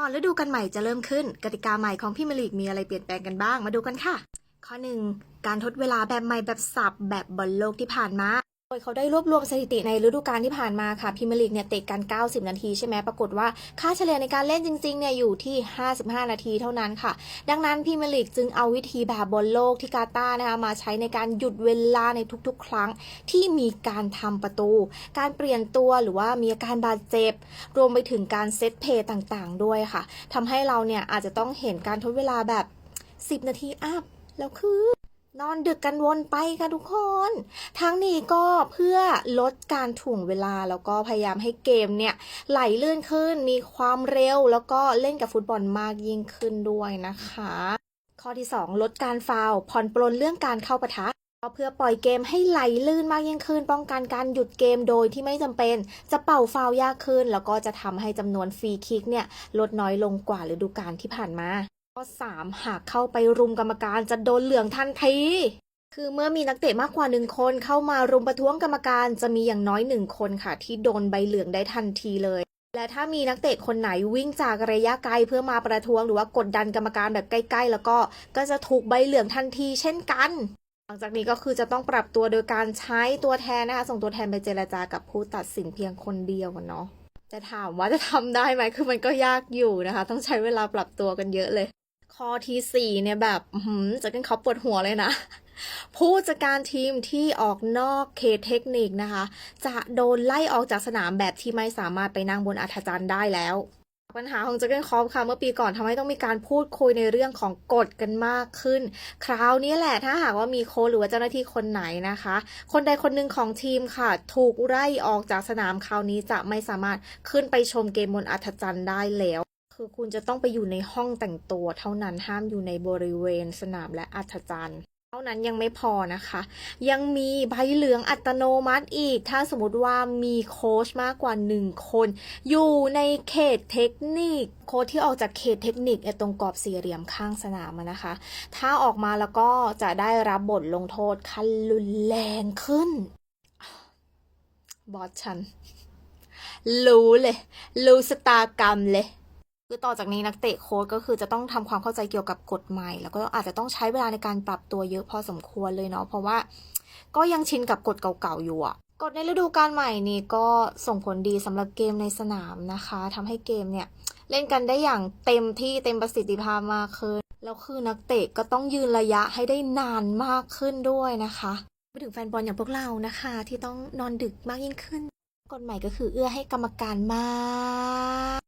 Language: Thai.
ก่อนฤดูกันใหม่จะเริ่มขึ้น กติกาใหม่ของพี่มลีกมีอะไรเปลี่ยนแปลงกันบ้างมาดูกันค่ะ ข้อ 1 การทดเวลาแบบใหม่แบบสับแบบบอลโลกที่ผ่านมา โดยเขาได้รวบรวมสถิติในฤดูกาลที่ผ่านมาค่ะพรีเมลีกเนี่ยเตะกัน 90 นาทีใช่ไหมปรากฏว่าค่าเฉลี่ยในการเล่นจริงๆเนี่ยอยู่ที่ 55 นาทีเท่านั้นค่ะ ดังนั้นพรีเมลีกจึงเอาวิธีแบบบอลโลกที่กาตาร์นะคะมาใช้ในการหยุดเวลาในทุกๆ ครั้งที่มีการทำประตู การเปลี่ยนตัวหรือว่ามีอาการบาดเจ็บ รวมไปถึงการเซตเพย์ต่างๆ ด้วยค่ะทำให้เราเนี่ยอาจจะต้องเห็นการทดเวลาแบบ 10 นาทีอัพแล้วคือ นอนดึกกันวนไปค่ะทุกคน ทั้งนี้ก็เพื่อลดการถ่วงเวลาแล้วก็พยายามให้เกมเนี่ยไหลลื่นขึ้น มีความเร็วแล้วก็เล่นกับฟุตบอลมากยิ่งขึ้นด้วยนะคะ ข้อที่ 2 ลดการฟาวผ่อนปลนเรื่องการเข้าปะทะก็เพื่อปล่อยเกมให้ไหลลื่นมากยิ่งขึ้น ป้องกันการหยุดเกมโดยที่ไม่จำเป็น จะเป่าฟาวยากขึ้น แล้วก็จะทำให้จำนวนฟรีคิกเนี่ยลดน้อยลงกว่าฤดูกาลที่ผ่านมา ข้อ 3 หากเข้าไปรุมกรรมการจะโดนเหลืองทันทีคือเมื่อมีนักเตะมากกว่าหนึ่งคนเข้ามารุมประท้วงกรรมการจะมีอย่างน้อยหนึ่งคนค่ะ ที่โดนใบเหลืองได้ทันทีเลย และถ้ามีนักเตะคนไหนวิ่งจากระยะไกลเพื่อมาประท้วงหรือว่ากดดันกรรมการแบบใกล้ ๆ แล้วก็ก็จะถูกใบเหลืองทันทีเช่นกัน หลังจากนี้ก็คือจะต้องปรับตัวโดยการใช้ตัวแทนนะคะส่งตัวแทนไปเจรจากับผู้ตัดสินเพียงคนเดียวกันเนาะแต่ถามว่าจะทำได้ไหมคือมันก็ยากอยู่นะคะ ต้องใช้เวลาปรับตัวกันเยอะเลย ข้อที่สี่เนี่ยแบบจะกันเขาปวดหัวเลยนะ ผู้จัดการทีมที่ออกนอกเขตเทคนิคนะคะ จะโดนไล่ออกจากสนามแบบที่ไม่สามารถไปนั่งบนอัฐจันทร์ได้แล้วปัญหาของเจเกนคอปค่ะเมื่อปีก่อนทำให้ต้องมีการพูดคุยในเรื่องของกฎกันมากขึ้น คราวนี้แหละถ้าหากว่ามีโค้ชหรือว่าเจ้าหน้าที่คนไหนนะคะ คนใดคนหนึ่งของทีมค่ะ ถูกไล่ออกจากสนามคราวนี้จะไม่สามารถขึ้นไปชมเกมบนอัฐจันทร์ได้แล้ว คือคุณจะต้องไปอยู่ในห้องแต่งตัว เท่านั้นห้ามอยู่ในบริเวณสนามและอัฐจันทร์เท่านั้นยังไม่พอนะคะ ยังมีใบเหลืองอัตโนมัติอีก ถ้าสมมติว่ามีโค้ชมากกว่าหนึ่งคน อยู่ในเขตเทคนิค โค้ชที่ออกจากเขตเทคนิคไอตรงกรอบสี่เหลี่ยมข้างสนามนะคะ ถ้าออกมาแล้วก็จะได้รับบทลงโทษขั้นรุนแรงขึ้น บอสฉัน รู้เลย รู้สตากรรมเลย คือต่อจากนี้นักเตะโค้ชก็คือจะต้องทำความเข้าใจเกี่ยวกับกฎใหม่ แล้วก็อาจจะต้องใช้เวลาในการปรับตัวเยอะพอสมควรเลยเนาะเพราะว่าก็ยังชินกับกฎเก่าๆอยู่อะกฎในฤดูกาลใหม่นี่ก็ส่งผลดีสำหรับเกมในสนามนะคะทำให้เกมเนี่ยเล่นกันได้อย่างเต็มที่เต็มประสิทธิภาพมากขึ้นแล้วคือนักเตะก็ต้องยืนระยะให้ได้นานมากขึ้นด้วยนะคะไปถึงแฟนบอลอย่างพวกเรานะคะ ที่ต้องนอนดึกมากยิ่งขึ้นกฎใหม่ก็คือเอื้อให้กรรมการมาก